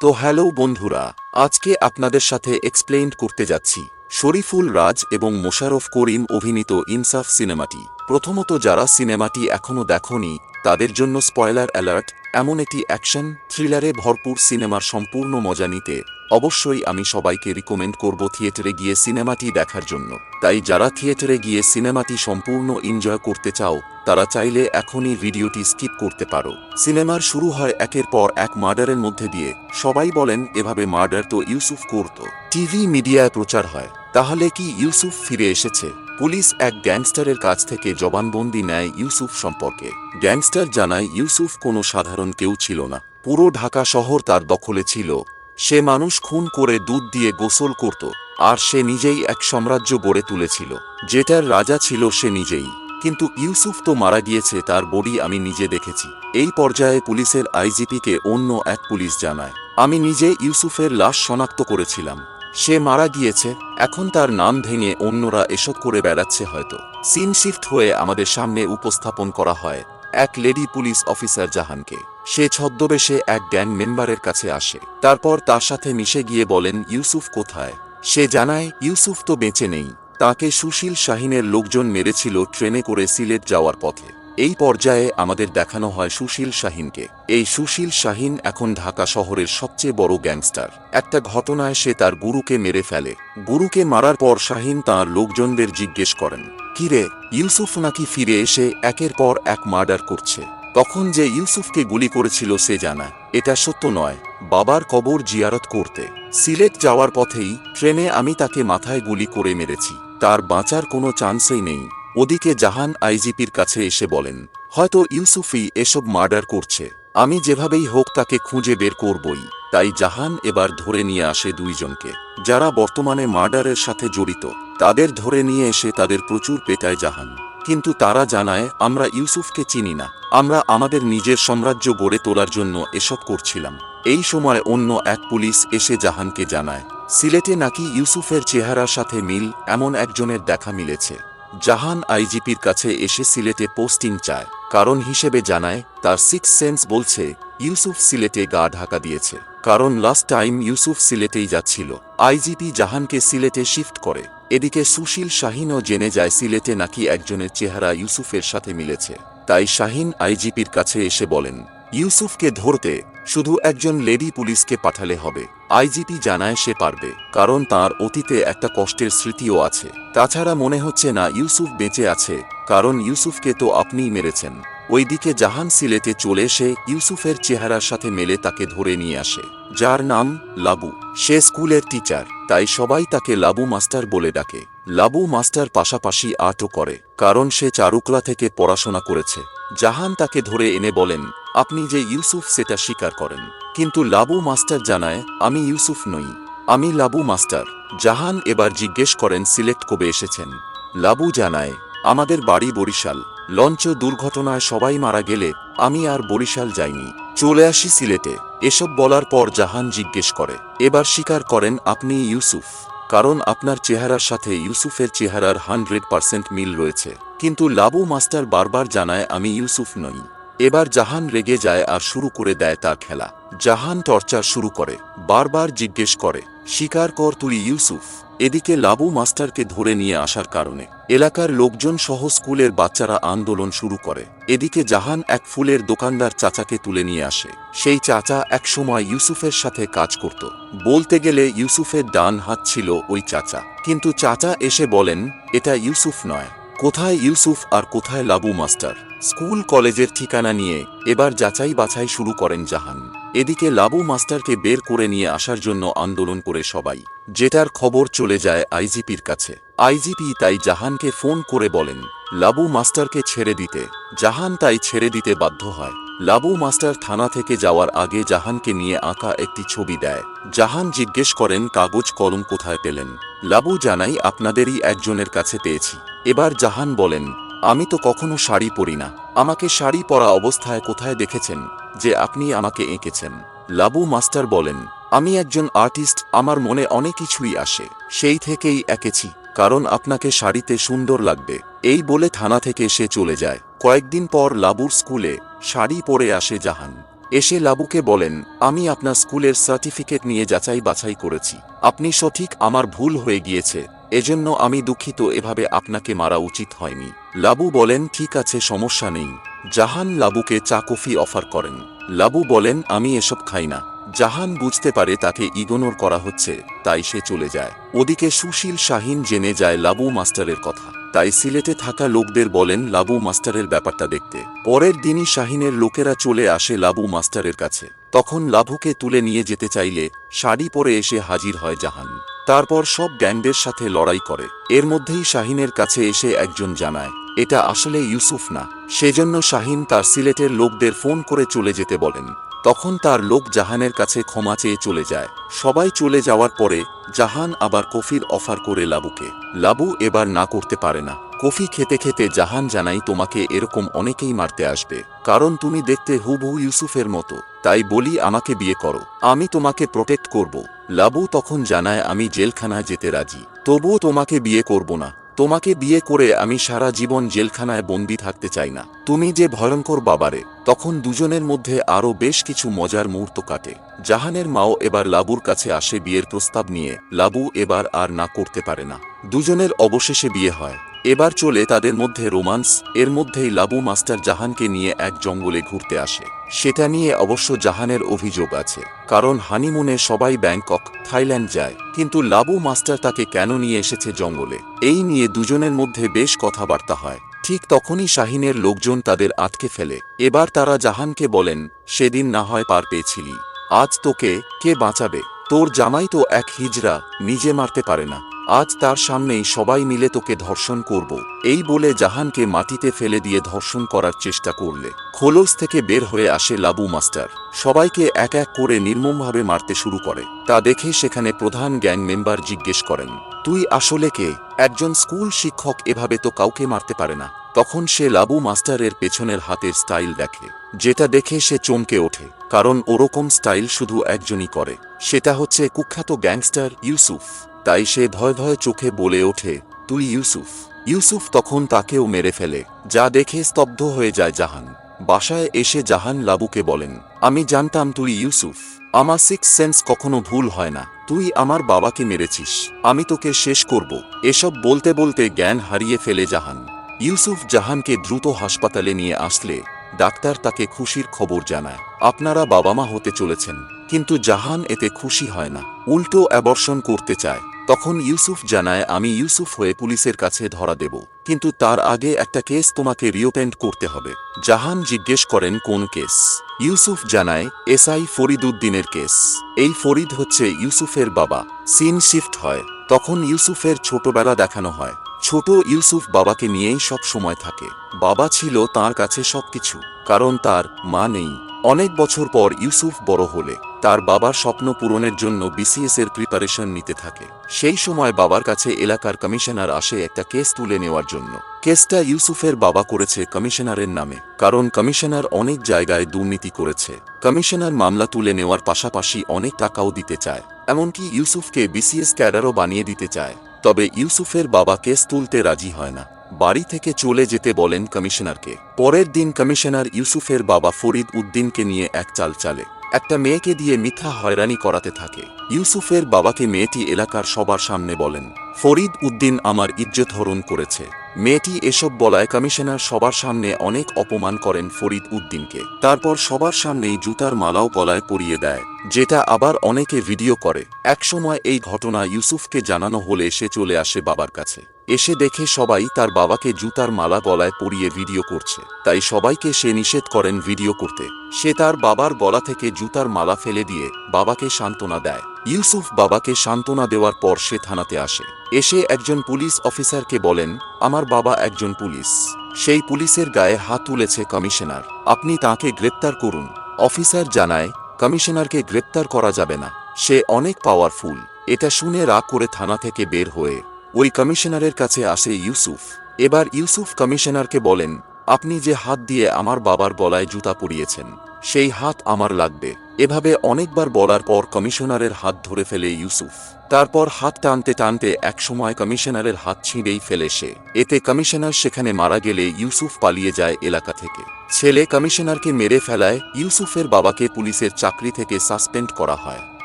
তো হ্যালো বন্ধুরা, আজকে আপনাদের সাথে এক্সপ্লেইন করতে যাচ্ছি, শরীফুল রাজ এবং মোশারফ করিম অভিনীত ইনসাফ সিনেমাটি। প্রথমত যারা সিনেমাটি এখনও দেখনি, তাদের জন্য স্পয়লার অ্যালার্ট, এমন একটি অ্যাকশন থ্রিলারে ভরপুর সিনেমার সম্পূর্ণ মজা নিতে। অবশ্যই আমি সবাইকে রিকমেন্ড করব থিয়েটারে গিয়ে সিনেমাটি দেখার জন্য। তাই যারা থিয়েটারে গিয়ে সিনেমাটি সম্পূর্ণ এনজয় করতে চাও, তারা চাইলে এখনই ভিডিওটি স্কিপ করতে পারো। সিনেমার শুরু হয় একের পর এক মার্ডারের মধ্যে দিয়ে। সবাই বলেন, এভাবে মার্ডার তো ইউসুফ করত। টিভি মিডিয়ায় প্রচার হয়। তাহলে কি ইউসুফ ফিরে এসেছে? পুলিশ এক গ্যাংস্টারের কাছ থেকে জবানবন্দি নেয় ইউসুফ সম্পর্কে। গ্যাংস্টার জানায়, ইউসুফ কোনো সাধারণ কেউ ছিল না। পুরো ঢাকা শহর তার দখলে ছিল। সে মানুষ খুন করে দুধ দিয়ে গোসল করত, আর সে নিজেই এক সাম্রাজ্য গড়ে তুলেছিল। যেটার রাজা ছিল সে নিজেই। কিন্তু ইউসুফ তো মারা গিয়েছে, তার বডি আমি নিজে দেখেছি। এই পর্যায়ে পুলিশের আইজিপিকে অন্য এক পুলিশ জানায়, আমি নিজে ইউসুফের লাশ শনাক্ত করেছিলাম। সে মারা গিয়েছে, এখন তার নাম ভেঙে অন্যরা এসব করে বেড়াচ্ছে হয়তো। সিন শিফট হয়ে আমাদের সামনে উপস্থাপন করা হয় এক লেডি পুলিশ অফিসার জাহানকে। সে ছদ্মবেশে এক গ্যাং মেম্বারের কাছে আসে। তারপর তার সাথে মিশে গিয়ে বলেন, ইউসুফ কোথায়? সে জানায়, ইউসুফ তো বেঁচে নেই। তাকে সুশীল শাহিনের লোকজন মেরেছিল ট্রেনে করে সিলেট যাওয়ার পথে। এই পর্যায়ে আমাদের দেখানো হয় সুশীল শাহিনকে। এই সুশীল শাহিন এখন ঢাকা শহরের সবচেয়ে বড় গ্যাংস্টার। একটা ঘটনায় সে তার গুরুকে মেরে ফেলে। গুরুকে মারার পর শাহিন তাঁর লোকজনদের জিজ্ঞেস করেন, কিরে, ইউসুফ নাকি ফিরে এসে একের পর এক মার্ডার করছে? তখন যে ইউসুফকে গুলি করেছিল সে জানা এটা সত্য নয়। বাবার কবর জিয়ারত করতে। সিলেট যাওয়ার পথেই ট্রেনে আমি তাকে মাথায় গুলি করে মেরেছি। তার বাঁচার কোনো চান্সই নেই। ওদিকে জাহান আইজিপির কাছে এসে বলেন, হয়তো ইউসুফই এসব মার্ডার করছে। আমি যেভাবেই হোক তাকে খুঁজে বের করবই। তাই জাহান এবার ধরে নিয়ে আসে দুইজনকে। যারা বর্তমানে মার্ডারের সাথে জড়িত, তাদের ধরে নিয়ে এসে তাদের প্রচুর পেটায় জাহান। কিন্তু তারা জানায়, আমরা ইউসুফকে চিনি না। আমরা আমাদের নিজের সাম্রাজ্য গড়ে তোলার জন্য এসব করছিলাম। এই সময় অন্য এক পুলিশ এসে জাহানকে জানায়, সিলেটে নাকি ইউসুফের চেহারার সাথে মিল? এমন একজনের দেখা মিলেছে। জাহান আইজিপির কাছে এসে সিলেটে পোস্টিং চায়। কারণ হিসেবে জানায়, তার সিক্স সেন্স বলছে, ইউসুফ সিলেটে গা ঢাকা দিয়েছে। কারণ লাস্ট টাইম ইউসুফ সিলেটেই যাচ্ছিল। আইজিপি জাহানকে সিলেটে শিফট করে। এদিকে সুশীল শাহিনও জেনে যায়, সিলেটে নাকি একজনের চেহারা ইউসুফের সাথে মিলেছে। তাই শাহিন আইজিপির কাছে এসে বলেন, ইউসুফকে ধরতে শুধু একজন লেডি পুলিশকে পাঠালে হবে। আইজিপি জানায় সে পারবে, কারণ তার অতীতে একটা কষ্টের স্মৃতিও আছে। তাছাড়া মনে হচ্ছে না ইউসুফ বেঁচে আছে, কারণ ইউসুফকে তো আপনিই মেরেছেন। ওইদিকে জাহান সিলেটে চলে এসে ইউসুফের চেহারার সাথে মেলে তাকে ধরে নিয়ে আসে। যার নাম লাবু। সে স্কুলের টিচার, তাই সবাই তাকে লাবু মাস্টার বলে ডাকে। লাবু মাস্টার পাশাপাশি আর্টও করে, কারণ সে চারুকলা থেকে পড়াশোনা করেছে। জাহান তাকে ধরে এনে বলেন আপনি যে ইউসুফ সেটা স্বীকার করেন। কিন্তু লাবু মাস্টার জানায়, আমি ইউসুফ নই। আমি লাবু মাস্টার। জাহান এবার জিজ্ঞেস করেন সিলেক্ট কবে এসেছেন। লাবু জানায়, আমাদের বাড়ি বরিশাল। লঞ্চ দুর্ঘটনায় সবাই মারা গেলে আমি আর বরিশাল যাইনি। চলে আসি সিলেটে। এসব বলার পর জাহান জিজ্ঞেস করে, এবার স্বীকার করেন আপনি ইউসুফ। কারণ আপনার চেহারার সাথে ইউসুফের চেহারার হান্ড্রেড পার্সেন্ট মিল রয়েছে। কিন্তু লাবু মাস্টার বারবার জানায়, আমি ইউসুফ নই। এবার জাহান রেগে যায় আর শুরু করে দেয় তার খেলা। জাহান টর্চার শুরু করে, বারবার জিজ্ঞেস করে স্বীকার কর তুই ইউসুফ। এদিকে লাবু মাস্টারকে ধরে নিয়ে আসার কারণে, এলাকার লোকজন সহ স্কুলের বাচ্চারা আন্দোলন শুরু করে। এদিকে জাহান এক ফুলের দোকানদার চাচাকে তুলে নিয়ে আসে। সেই চাচা একসময় ইউসুফের সাথে কাজ করত। বলতে গেলে ইউসুফের ডান হাত ছিল ওই চাচা। কিন্তু চাচা এসে বলেন, এটা ইউসুফ নয়। কোথায় ইউসুফ আর কোথায় লাবু মাস্টার? স্কুল কলেজের ঠিকানা নিয়ে এবার যাচাই বাছাই শুরু করেন জাহান। এদিকে লাবু মাস্টারকে বের করে নিয়ে আসার জন্য আন্দোলন করে সবাই, যেটার খবর চলে যায় আইজিপির কাছে। আইজিপি তাই জাহানকে ফোন করে বলেন, লাবু মাস্টারকে ছেড়ে দিতে। জাহান তাই ছেড়ে দিতে বাধ্য হয়। লাবু মাস্টার থানা থেকে যাওয়ার আগে জাহানকে নিয়ে আঁকা একটি ছবি দেয়। জাহান জিজ্ঞেস করেন, কাগজ, কলম কোথায় পেলেন? লাবু জানাই আপনাদেরই একজনের কাছে পেয়েছি। এবার জাহান বলেন আমি তো কখনো শাড়ি পরি না। আমাকে শাড়ি পরা অবস্থায় কোথায় দেখেছেন যে আপনি আমাকে এঁকেছেন? লাবু মাস্টার বলেন, আমি একজন আর্টিস্ট, আমার মনে অনেক কিছুই আসে। সেই থেকেই এঁকেছি, কারণ আপনাকে শাড়িতে সুন্দর লাগবে। এই বলে থানা থেকে সে চলে যায়। কয়েকদিন পর লাবুর স্কুলে শাড়ি পরে আসে জাহান। এসে লাবুকে বলেন, আমি আপনার স্কুলের সার্টিফিকেট নিয়ে যাচাই বাছাই করেছি। আপনি সঠিক, আমার ভুল হয়ে গিয়েছে। এজন্য আমি দুঃখিত, এভাবে আপনাকে মারা উচিত হয়নি। লাবু বলেন, ঠিক আছে, সমস্যা নেই। জাহান লাবুকে চা কফি অফার করেন। লাবু বলেন, আমি এসব খাই না। জাহান বুঝতে পারে তাকে ইগনোর করা হচ্ছে, তাই সে চলে যায়। ওদিকে সুশীল শাহিন জেনে যায় লাবু মাস্টারের কথা। তাই সিলেটে থাকা লোকদের বলেন, লাবু মাস্টারের ব্যাপারটা দেখতে। পরের দিনই শাহিনের লোকেরা চলে আসে লাবু মাস্টারের কাছে। তখন লাভুকে তুলে নিয়ে যেতে চাইলে শাড়ি পরে এসে হাজির হয় জাহান। তারপর সব গ্যাংদের সাথে লড়াই করে। এর মধ্যেই শাহিনের কাছে এসে একজন জানায়, এটা আসলে ইউসুফ না। সেজন্য শাহিন তার সিলেটের লোকদের ফোন করে চলে যেতে বলেন। তখন তার লোক জাহানের কাছে ক্ষমা চেয়ে চলে যায়। সবাই চলে যাওয়ার পরে জাহান আবার কফির অফার করে লাবুকে। লাবু এবার না করতে পারে না। কফি খেতে খেতে জাহান জানাই তোমাকে এরকম অনেকেই মারতে আসবে। কারণ তুমি দেখতে হুবহু ইউসুফের মতো। তাই বলি, আমাকে বিয়ে করো। আমি তোমাকে প্রোটেক্ট করব। লাবু তখন জানায়, আমি জেলখানায় যেতে রাজি। তবুও তোমাকে বিয়ে করব না। তোমাকে বিয়ে করে আমি সারা জীবন জেলখানায় বন্দি থাকতে চাই না। তুমি যে ভয়ঙ্কর বাবারে। তখন দুজনের মধ্যে আরও বেশ কিছু মজার মুহূর্ত কাটে। জাহানের মাও এবার লাবুর কাছে আসে বিয়ের প্রস্তাব নিয়ে। লাবু এবার আর না করতে পারে না। দুজনের অবশেষে বিয়ে হয়। এবার চলে তাদের মধ্যে রোমান্স, এর মধ্যেই লাবু মাস্টার জাহানকে নিয়ে এক জঙ্গলে ঘুরতে আসে। সেটা নিয়ে অবশ্য জাহানের অভিযোগ আছে, কারণ হানিমুনে সবাই ব্যাংকক, থাইল্যান্ড যায়, কিন্তু লাবু মাস্টার তাকে কেন নিয়ে এসেছে জঙ্গলে? এই নিয়ে দুজনের মধ্যে বেশ কথাবার্তা হয়। ঠিক তখনই শাহিনের লোকজন তাদের আটকে ফেলে। এবার তারা জাহানকে বলেন, সেদিন না হয় পার পেয়েছিলি। আজ তোকে কে বাঁচাবে? তোর জামাই তো এক হিজরা নিজে মারতে পারে না। আজ তার সামনেই সবাই মিলে তোকে ধর্ষণ করব। এই বলে জাহানকে মাটিতে ফেলে দিয়ে ধর্ষণ করার চেষ্টা করলে। খোলস থেকে বের হয়ে আসে লাবু মাস্টার। সবাইকে এক এক করে নির্মমভাবে মারতে শুরু করে। তা দেখে সেখানে প্রধান গ্যাং মেম্বার জিজ্ঞেস করেন, তুই আসলে কে? একজন স্কুল শিক্ষক এভাবে তো কাউকে মারতে পারে না। তখন সে লাবু মাস্টারের পেছনের হাতের স্টাইল দেখে। যেটা দেখে সে চমকে ওঠে, কারণ ওরকম স্টাইল শুধু একজনই করে। সেটা হচ্ছে কুখ্যাত গ্যাংস্টার ইউসুফ। তাই সে ভয় ভয় চোখে বলে ওঠে, তুই ইউসুফ। ইউসুফ তখন তাকেও মেরে ফেলে, যা দেখে স্তব্ধ হয়ে যায় জাহান। বাসায় এসে জাহান লাবুকে বলেন, আমি জানতাম তুই ইউসুফ। আমার সিক্স সেন্স কখনো ভুল হয় না। তুই আমার বাবাকে মেরেছিস। আমি তোকে শেষ করব। এসব বলতে বলতে জ্ঞান হারিয়ে ফেলে জাহান। ইউসুফ জাহানকে দ্রুত হাসপাতালে নিয়ে আসলে, ডাক্তার তাকে খুশির খবর জানায়, আপনারা বাবা মা হতে চলেছেন, কিন্তু জাহান এতে খুশি হয় না। উল্টো অ্যাবর্ষণ করতে চায়। তখন ইউসুফ জানায়, আমি ইউসুফ হয়ে পুলিশের কাছে ধরা দেব। কিন্তু তার আগে একটা কেস তোমাকে রিওপেন্ড করতে হবে। জাহান জিজ্ঞেস করেন, কোন কেস? ইউসুফ জানায়, এসআই ফরিদ উদ্দিনের কেস। এই ফরিদ হচ্ছে ইউসুফের বাবা। সিন শিফট হয়। তখন ইউসুফের ছোটবেলা দেখানো হয়। ছোট ইউসুফ বাবাকে নিয়েই সব সময় থাকে। বাবা ছিল তার কাছে সবকিছু, কারণ তার মা নেই। অনেক বছর পর ইউসুফ বড় হলে। তার বাবার স্বপ্ন পূরণের জন্য বিসিএস এর প্রিপারেশন নিতে থাকে। সেই সময় বাবার কাছে এলাকার কমিশনার আসে একটা কেস তুলে নেওয়ার জন্য। কেসটা ইউসুফের বাবা করেছে কমিশনারের নামে, কারণ কমিশনার অনেক জায়গায় দুর্নীতি করেছে। কমিশনার মামলা তুলে নেওয়ার পাশাপাশি অনেক টাকাও দিতে চায়। এমনকি ইউসুফকে বিসিএস ক্যাডারও বানিয়ে দিতে চায়। তবে ইউসুফের বাবা কেস তুলতে রাজি হয় না। বাড়ি থেকে চলে যেতে বলেন কমিশনারকে পরের দিন কমিশনার ইউসুফের বাবা ফরিদ উদ্দিনকে নিয়ে এক চাল চালে একটা মেয়েকে দিয়ে মিথ্যা হয়রানি করাতে থাকে। ইউসুফের বাবাকে মেয়েটি এলাকার সবার সামনে বলেন, ফরিদ উদ্দিন আমার ইজ্জত হরণ করেছে। মেয়েটি এসব বলায় কমিশনার সবার সামনে অনেক অপমান করেন ফরিদ উদ্দিনকে। তারপর সবার সামনেই জুতার মালাও গলায় পরিয়ে দেয়, যেটা আবার অনেকে ভিডিও করে। একসময় এই ঘটনা ইউসুফকে জানানো হলে সে চলে আসে বাবার কাছে। এসে দেখে সবাই তার বাবাকে জুতার মালা গলায় পরিয়ে ভিডিও করছে। তাই সবাইকে সে নিষেধ করেন ভিডিও করতে। সে তার বাবার গলা থেকে জুতার মালা ফেলে দিয়ে বাবাকে সান্ত্বনা দেয়। ইউসুফ বাবাকে সান্ত্বনা দেওয়ার পর সে থানাতে আসে। এসে একজন পুলিশ অফিসারকে বলেন, আমার বাবা একজন পুলিশ। সেই পুলিশের গায়ে হাত তুলেছে কমিশনার। আপনি তাকে গ্রেপ্তার করুন। অফিসার জানায়, কমিশনারকে গ্রেপ্তার করা যাবে না। সে অনেক পাওয়ারফুল। এটা শুনে রাগ করে থানা থেকে বের হয়ে ওই কমিশনারের কাছে আসে ইউসুফ। এবার ইউসুফ কমিশনারকে বলেন, আপনি যে হাত দিয়ে আমার বাবার গলায় জুতা পরিয়েছেন, সেই হাত আমার লাগবে। এভাবে অনেকবার বলার পর কমিশনারের হাত ধরে ফেলে ইউসুফ। তারপর হাত টানতে টানতে একসময় কমিশনারের হাত ছিঁড়েই ফেলে সে। এতে কমিশনার সেখানে মারা গেলে ইউসুফ পালিয়ে যায় এলাকা থেকে। ছেলে কমিশনারকে মেরে ফেলায় ইউসুফের বাবাকে পুলিশের চাকরি থেকে সাসপেন্ড করা হয়।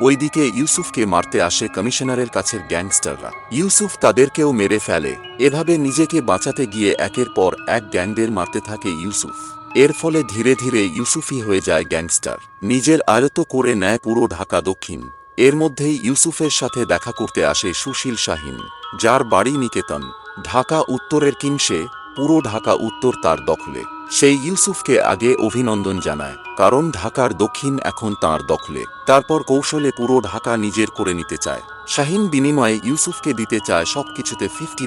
ওইদিকে ইউসুফকে মারতে আসে কমিশনারের কাছের গ্যাংস্টাররা। ইউসুফ তাদেরকেও মেরে ফেলে। এভাবে নিজেকে বাঁচাতে গিয়ে একের পর এক গ্যাংদের মারতে থাকে ইউসুফ। এর ফলে ধীরে ধীরে ইউসুফই হয়ে যায় গ্যাংস্টার। নিজের আয়ত্ত করে নেয় পুরো ঢাকা দক্ষিণ। এর মধ্যেই ইউসুফের সাথে দেখা করতে আসে সুশীল শাহিন, যার বাড়ি নিকেতন। ঢাকা উত্তরের কিংসে পুরো ঢাকা উত্তর তার দখলে। সেই ইউসুফকে আগে অভিনন্দন জানায়, কারণ ঢাকার দক্ষিণ এখন তার দখলে। তারপর কৌশলে পুরো ঢাকা নিজের করে নিতে চায়। শাহিন বিনিময়ে ইউসুফকে দিতে চায় সবকিছুতে ফিফটি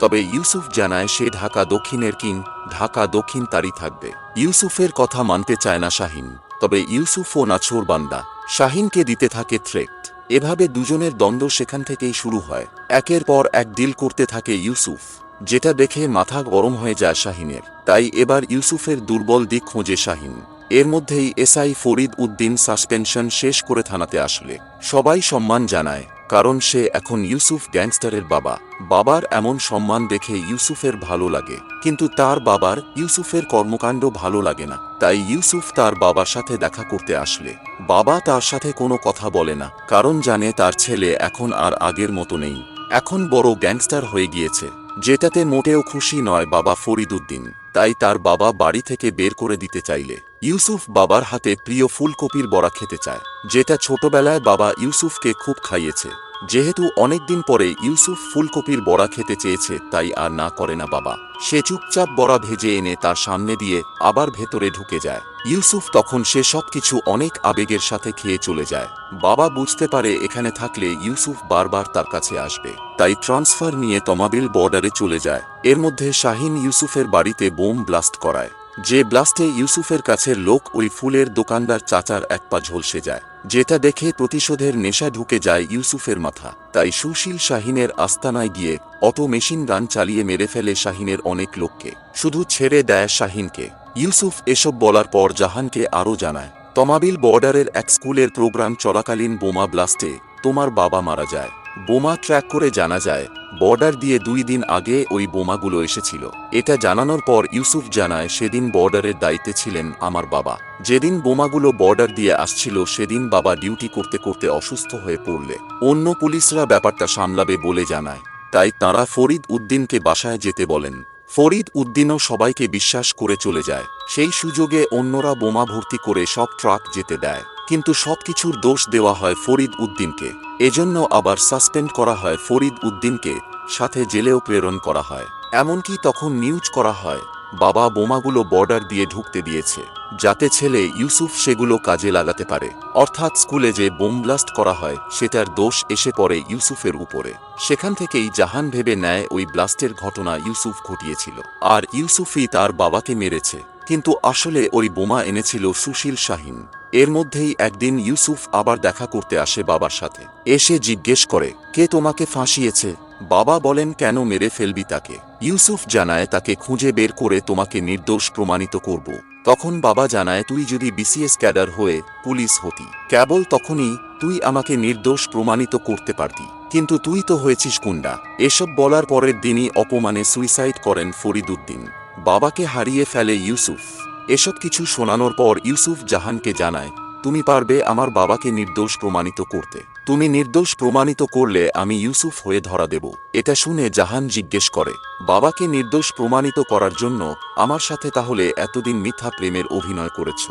তবে ইউসুফ জানায় সে ঢাকা দক্ষিণের কিং, ঢাকা দক্ষিণ তারই থাকবে। ইউসুফের কথা মানতে চায় না শাহিন, তবে ইউসুফ ও নাছোর বান্দা। শাহিনকে দিতে থাকে থ্রেট এভাবে দুজনের দ্বন্দ্ব সেখান থেকেই শুরু হয়। একের পর এক ডিল করতে থাকে ইউসুফ। যেটা দেখে মাথা গরম হয়ে যায় শাহিনের। তাই এবার ইউসুফের দুর্বল দিক খোঁজে শাহিন। এর মধ্যেই এসআই ফরিদ উদ্দিন সাসপেনশন শেষ করে থানাতে আসলে। সবাই সম্মান জানায়, কারণ সে এখন ইউসুফ গ্যাংস্টারের বাবা। বাবার এমন সম্মান দেখে ইউসুফের ভালো লাগে। কিন্তু তার বাবার, ইউসুফের কর্মকাণ্ড ভালো লাগে না। তাই ইউসুফ তার বাবার সাথে দেখা করতে আসলে। বাবা তার সাথে কোনো কথা বলে না, কারণ জানে তার ছেলে এখন আর আগের মতো নেই। এখন বড় গ্যাংস্টার হয়ে গিয়েছে। যেটাতে মোটেও খুশি নয় বাবা ফরিদুদ্দিন তাই তার বাবা বাড়ি থেকে বের করে দিতে চাইলে ইউসুফ বাবার হাতে প্রিয় ফুলকপির বড়া খেতে চায়, যেটা ছোটবেলায় বাবা ইউসুফকে খুব খাইয়েছে। যেহেতু অনেকদিন পরে ইউসুফ ফুলকপির বড়া খেতে চেয়েছে, তাই আর না করে না বাবা। সে চুপচাপ বড়া ভেজে এনে তার সামনে দিয়ে আবার ভেতরে ঢুকে যায়। ইউসুফ তখন সে সবকিছু অনেক আবেগের সাথে খেয়ে চলে যায়। বাবা বুঝতে পারে এখানে থাকলে ইউসুফ বারবার তার কাছে আসবে। তাই ট্রান্সফার নিয়ে তমাবিল বর্ডারে চলে যায়। এর মধ্যে শাহিন ইউসুফের বাড়িতে বোম ব্লাস্ট করায়। যে ব্লাস্টে ইউসুফের কাছে লোক ওই ফুলের দোকানদার চাচার এক পা ঝলসে যায়। যেটা দেখে প্রতিশোধের নেশা ঢুকে যায় ইউসুফের মাথা। তাই সুশীল শাহিনের আস্তানায় গিয়ে অটো মেশিন গান চালিয়ে মেরে ফেলে শাহিনের অনেক লোককে। শুধু ছেড়ে দেয় শাহিনকে। ইউসুফ এসব বলার পর জাহানকে আরও জানায়, তমাবিল বর্ডারের এক স্কুলের প্রোগ্রাম চলাকালীন বোমা ব্লাস্টে তোমার বাবা মারা যায়। বোমা ট্র্যাক করে জানা যায়, বর্ডার দিয়ে দুই দিন আগে ওই বোমাগুলো এসেছিল। এটা জানানোর পর ইউসুফ জানায়, সেদিন বর্ডারের দায়িত্বে ছিলেন আমার বাবা। যেদিন বোমাগুলো বর্ডার দিয়ে আসছিল, সেদিন বাবা ডিউটি করতে করতে অসুস্থ হয়ে পড়লে। অন্য পুলিশরা ব্যাপারটা সামলাবে বলে জানায়। তাই তাঁরা ফরিদ উদ্দিনকে বাসায় যেতে বলেন। ফরিদ উদ্দিনও সবাইকে বিশ্বাস করে চলে যায়। সেই সুযোগে অন্যরা বোমা ভর্তি করে সব ট্রাক যেতে দেয়। কিন্তু সবকিছুর দোষ দেওয়া হয় ফরিদ উদ্দিনকে। এজন্য আবার সাসপেন্ড করা হয় ফরিদ উদ্দিনকে, সাথে জেলেও প্রেরণ করা হয়। এমনকি তখন নিউজ করা হয়, বাবা বোমাগুলো বর্ডার দিয়ে ঢুকতে দিয়েছে, যাতে ছেলে ইউসুফ সেগুলো কাজে লাগাতে পারে। অর্থাৎ স্কুলে যে বোম ব্লাস্ট করা হয়, সেটার দোষ এসে পড়ে ইউসুফের উপরে। সেখান থেকেই জাহান ভেবে নেয় ওই ব্লাস্টের ঘটনা ইউসুফ ঘটিয়েছিল। আর ইউসুফই তার বাবাকে মেরেছে, কিন্তু আসলে ওই বোমা এনেছিল সুশীল শাহিন। এর মধ্যেই একদিন ইউসুফ আবার দেখা করতে আসে বাবার সাথে। এসে জিজ্ঞেস করে, কে তোমাকে ফাঁসিয়েছে? বাবা বলেন, কেন মেরে ফেলবি তাকে? ইউসুফ জানায়, তাকে খুঁজে বের করে তোমাকে নির্দোষ প্রমাণিত করব। তখন বাবা জানায়, তুই যদি বিসিএস ক্যাডার হয়ে পুলিশ হতি, কেবল তখনই তুই আমাকে নির্দোষ প্রমাণিত করতে পারতি। কিন্তু তুই তো হয়েছিস গুন্ডা। এসব বলার পরের দিনই অপমানে সুইসাইড করেন ফরিদুদ্দিন বাবাকে হারিয়ে ফেলে ইউসুফ। এসব কিছু শোনানোর পর ইউসুফ জাহানকে জানায়, তুমি পারবে আমার বাবাকে নির্দোষ প্রমাণিত করতে। তুমি নির্দোষ প্রমাণিত করলে আমি ইউসুফ হয়ে ধরা দেব। এটা শুনে জাহান জিজ্ঞেস করে, বাবাকে নির্দোষ প্রমাণিত করার জন্য আমার সাথে তাহলে এতদিন মিথ্যা প্রেমের অভিনয় করেছ?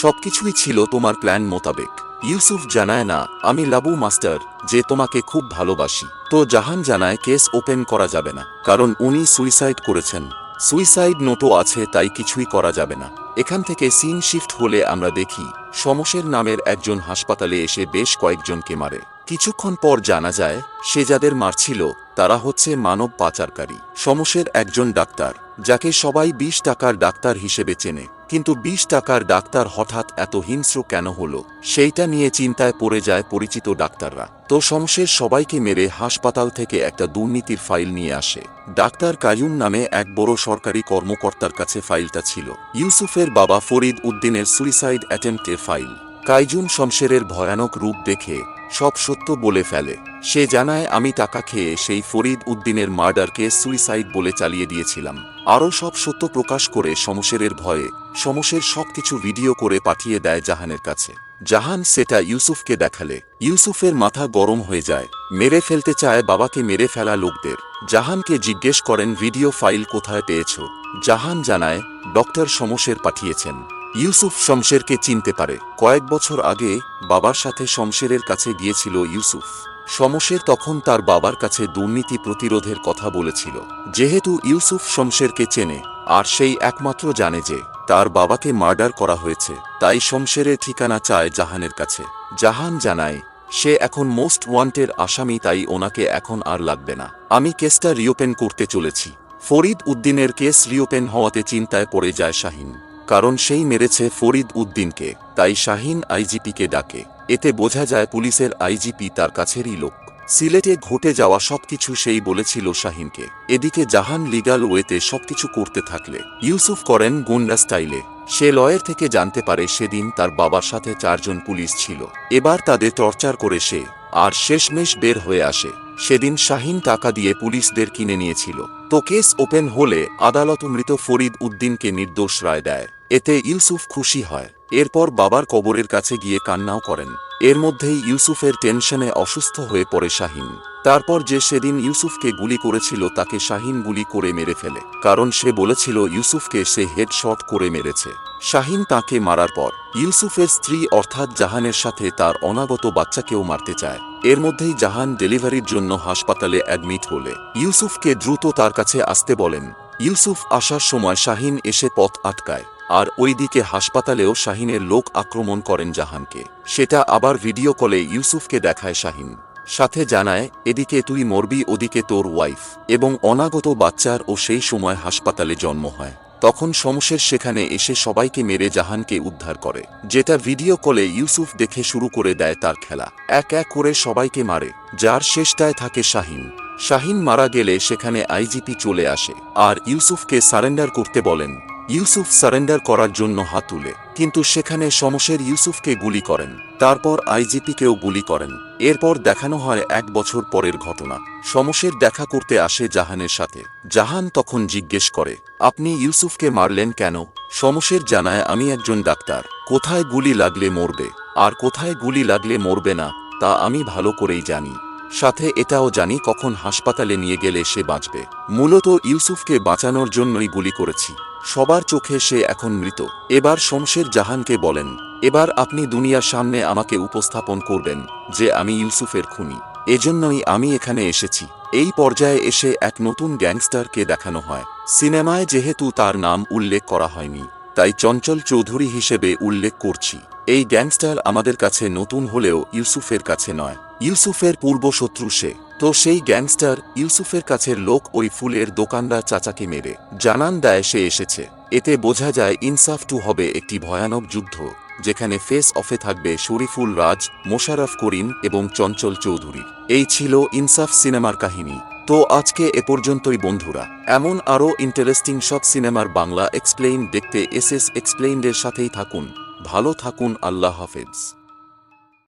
সবকিছুই ছিল তোমার প্ল্যান মোতাবেক। ইউসুফ জানায়, না, আমি লাবু মাস্টার, যে তোমাকে খুব ভালোবাসি। তো জাহান জানায়, কেস ওপেন করা যাবে না, কারণ উনি সুইসাইড করেছেন। সুইসাইড নোটও আছে, তাই কিছুই করা যাবে না। এখান থেকে সিন শিফট হলে আমরা দেখি সমসের নামের একজন হাসপাতালে এসে বেশ কয়েকজনকে মারে। কিছুক্ষণ পর জানা যায়, সে যাদের মারছিল, তারা হচ্ছে মানব পাচারকারী। সমসের একজন ডাক্তার, যাকে সবাই বিশ টাকার ডাক্তার হিসেবে চেনে। কিন্তু বিশ টাকার ডাক্তার হঠাৎ এত হিংস্র কেন হলো? সেইটা নিয়ে চিন্তায় পড়ে যায় পরিচিত ডাক্তাররা। তো শমশের সবাইকে মেরে হাসপাতাল থেকে একটা দুর্নীতির ফাইল নিয়ে আসে। ডাক্তার কায়ুম নামে এক বড় সরকারি কর্মকর্তার কাছে ফাইলটা ছিল। ইউসুফের বাবা ফরিদ উদ্দিনের সুইসাইড অ্যাটেম্পটের ফাইল। কাইজুন শমশেরের ভয়ানক রূপ দেখে সব সত্য বলে ফেলে। সে জানায়, আমি টাকা খেয়ে সেই ফরিদ উদ্দিনের মার্ডারকে সুইসাইড বলে চালিয়ে দিয়েছিলাম। আরও সব সত্য প্রকাশ করে শমশেরের ভয়ে শমশের সবকিছু ভিডিও করে পাঠিয়ে দেয় জাহানের কাছে। জাহান সেটা ইউসুফকে দেখালে। ইউসুফের মাথা গরম হয়ে যায়। মেরে ফেলতে চায় বাবাকে মেরে ফেলা লোকদের। জাহানকে জিজ্ঞেস করেন, ভিডিও ফাইল কোথায় পেয়েছ? জাহান জানায়, ডক্টর শমশের পাঠিয়েছেন। ইউসুফ শমশেরকে চিনতে পারে। কয়েক বছর আগে বাবার সাথে শমশেরের কাছে গিয়েছিল ইউসুফ। শমশের তখন তার বাবার কাছে দুর্নীতি প্রতিরোধের কথা বলেছিল। যেহেতু ইউসুফ শমশেরকে চেনে, আর সেই একমাত্র জানে যে তার বাবাকে মার্ডার করা হয়েছে, তাই শমশেরের ঠিকানা চায় জাহানের কাছে। জাহান জানায়, সে এখন মোস্ট ওয়ান্টের আসামি, তাই ওনাকে এখন আর লাগবে না। আমি কেসটা রিওপেন করতে চলেছি। ফরিদ উদ্দিনের কেস রিওপেন হওয়াতে চিন্তায় পড়ে যায় শাহিন। কারণ সেই মেরেছে ফরিদ উদ্দিনকে, তাই শাহিন আইজিপিকে ডাকে। এতে বোঝা যায় পুলিশের আইজিপি তার কাছেরই লোক। সিলেটে ঘটে যাওয়া সবকিছু সেই বলেছিল শাহিনকে। এদিকে জাহান লিগাল ওয়েতে সবকিছু করতে থাকলে, ইউসুফ করেন গুন্ডা স্টাইলে। সে লয়ের থেকে জানতে পারে সেদিন তার বাবার সাথে চারজন পুলিশ ছিল। এবার তাদের টর্চার করে সে, আর শেষমেশ বের হয়ে আসে। সেদিন শাহিন টাকা দিয়ে পুলিশদের কিনে নিয়েছিল। তো কেস ওপেন হলে আদালত মৃত ফরিদ উদ্দিনকে নির্দোষ রায় দেয়। এতে ইউসুফ খুশি হয়। এরপর বাবার কবরের কাছে গিয়ে কান্নাও করেন। এর মধ্যেই ইউসুফের টেনশনে অসুস্থ হয়ে পড়ে শাহিন। তারপর যে সেদিন ইউসুফকে গুলি করেছিল, তাকে শাহিন গুলি করে মেরে ফেলে, কারণ সে বলেছিল ইউসুফকে সে হেডশট করে মেরেছে। শাহিন তাকে মারার পর, ইউসুফের স্ত্রী অর্থাৎ জাহানের সাথে তার অনাগত বাচ্চাকেও মারতে চায়। এর মধ্যেই জাহান ডেলিভারির জন্য হাসপাতালে অ্যাডমিট হলে, ইউসুফকে দ্রুত তার কাছে আসতে বলেন। ইউসুফ আসার সময় শাহিন এসে পথ আটকায়। আর ওইদিকে হাসপাতালেও শাহিনের লোক আক্রমণ করেন জাহানকে। সেটা আবার ভিডিও কলে ইউসুফকে দেখায় শাহিন। সাথে জানায়, এদিকে তুই মরবি, ওদিকে তোর ওয়াইফ। এবং অনাগত বাচ্চার ও সেই সময় হাসপাতালে জন্ম হয়। তখন শমশের সেখানে এসে সবাইকে মেরে জাহানকে উদ্ধার করে। যেটা ভিডিও কলে ইউসুফ দেখে শুরু করে দেয় তার খেলা। এক এক করে সবাইকে মারে, যার শেষটায় থাকে শাহিন। শাহিন মারা গেলে সেখানে আইজিপি চলে আসে। আর ইউসুফকে সারেন্ডার করতে বলেন ইউসুফ সারেন্ডার করার জন্য হাত তুলে, কিন্তু সেখানে সমসের ইউসুফকে গুলি করেন, তারপর আইজিপিকেও গুলি করেন। এরপর দেখানো হয় এক বছর পরের ঘটনা। সমসের দেখা করতে আসে জাহানের সাথে। জাহান তখন জিজ্ঞেস করে, আপনি ইউসুফকে মারলেন কেন? সমসের জানায়, আমি একজন ডাক্তার। কোথায় গুলি লাগলে মরবে? আর কোথায় গুলি লাগলে মরবে না, তা আমি ভালো করেই জানি। সাথে এটাও জানি কখন হাসপাতালে নিয়ে গেলে সে বাঁচবে। মূলত ইউসুফকে বাঁচানোর জন্যই গুলি করেছি। সবার চোখে সে এখন মৃত। এবার শমশের জাহানকে বলেন, এবার আপনি দুনিয়ার সামনে আমাকে উপস্থাপন করবেন, যে আমি ইউসুফের খুনি। এজন্যই আমি এখানে এসেছি। এই পর্যায়ে এসে এক নতুন গ্যাংস্টারকে দেখানো হয়। সিনেমায় যেহেতু তার নাম উল্লেখ করা হয়নি, তাই চঞ্চল চৌধুরী হিসেবে উল্লেখ করছি। এই গ্যাংস্টার আমাদের কাছে নতুন হলেও ইউসুফের কাছে নয়। ইউসুফের পূর্ব শত্রু সে। তো সেই গ্যাংস্টার ইউসুফের কাছের লোক ওই ফুলের দোকানদার চাচাকে মেরে। জানান দেয় সে এসেছে। এতে বোঝা যায় ইনসাফ টু হবে একটি ভয়ানক যুদ্ধ, যেখানে ফেস অফে থাকবে শরীফুল রাজ মোশারফ করিম এবং চঞ্চল চৌধুরী। এই ছিল ইনসাফ সিনেমার কাহিনী। তো আজকে এ পর্যন্তই বন্ধুরা। এমন আরও ইন্টারেস্টিং সব সিনেমার বাংলা এক্সপ্লেইন দেখতে এস এস এক্সপ্লেইনদের সাথেই থাকুন। ভালো থাকুন, আল্লাহ হাফেজ।